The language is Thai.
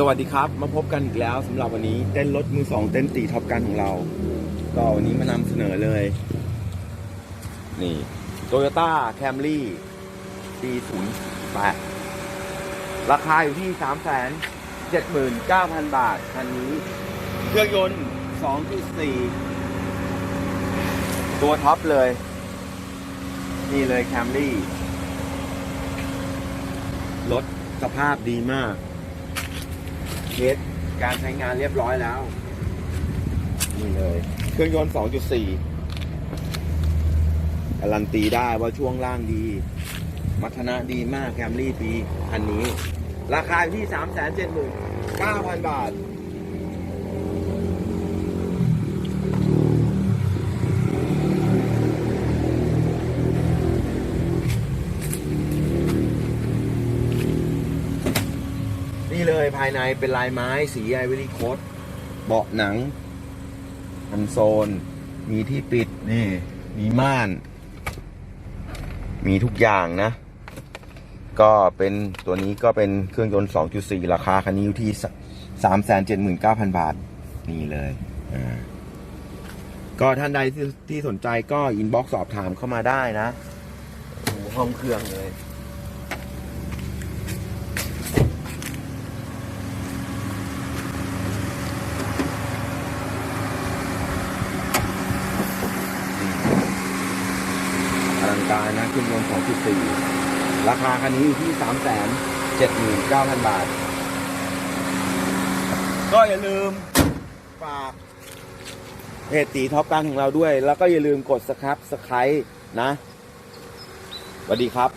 สวัสดีครับมาพบกันอีกแล้วสำหรับวันนี้เต้นรถมือสองเต้นตีท็อปกันของเรา ก็วันนี้มานำเสนอเลย นี่โตโยต้าแคมรี่ปี08ราคาอยู่ที่379,000บาท คันนี้ เครื่องยนต์2.4ตัวท็อปเลย นี่เลยแคมรี่รถสภาพดีมาก เทสการใช้งานเรียบร้อยแล้ว นี่เลย เครื่องยนต์ 2.4 การันตีได้ว่าช่วงล่างดี มัทนะดีมากแคมรี่ปีคันนี้ ราคาอยู่ที่ 379,000 บาท เลยภายในเป็นลายไม้สีไอวอรี่โคดเบาะหนังคอนโซนมีที่ปิดนี่ มีม่าน มีทุกอย่างนะ ก็เป็นตัวนี้ก็เป็นเครื่องยนต์ 2.4 ราคาคันนี้อยู่ที่ 379,000 บาท นี่เลยอ่าก็ท่านใดที่สนใจก็อินบ็อกซ์สอบถามเข้ามาได้นะห้องเครื่องเลย งการนะเครื่องยนต์2.4 ราคาคันนี้อยู่ที่ 379,000 บาท ก็อย่าลืมฝากเพจตีท็อปการของเราด้วย แล้วก็อย่าลืมกดสครับสไครต์นะสวัสดีครับ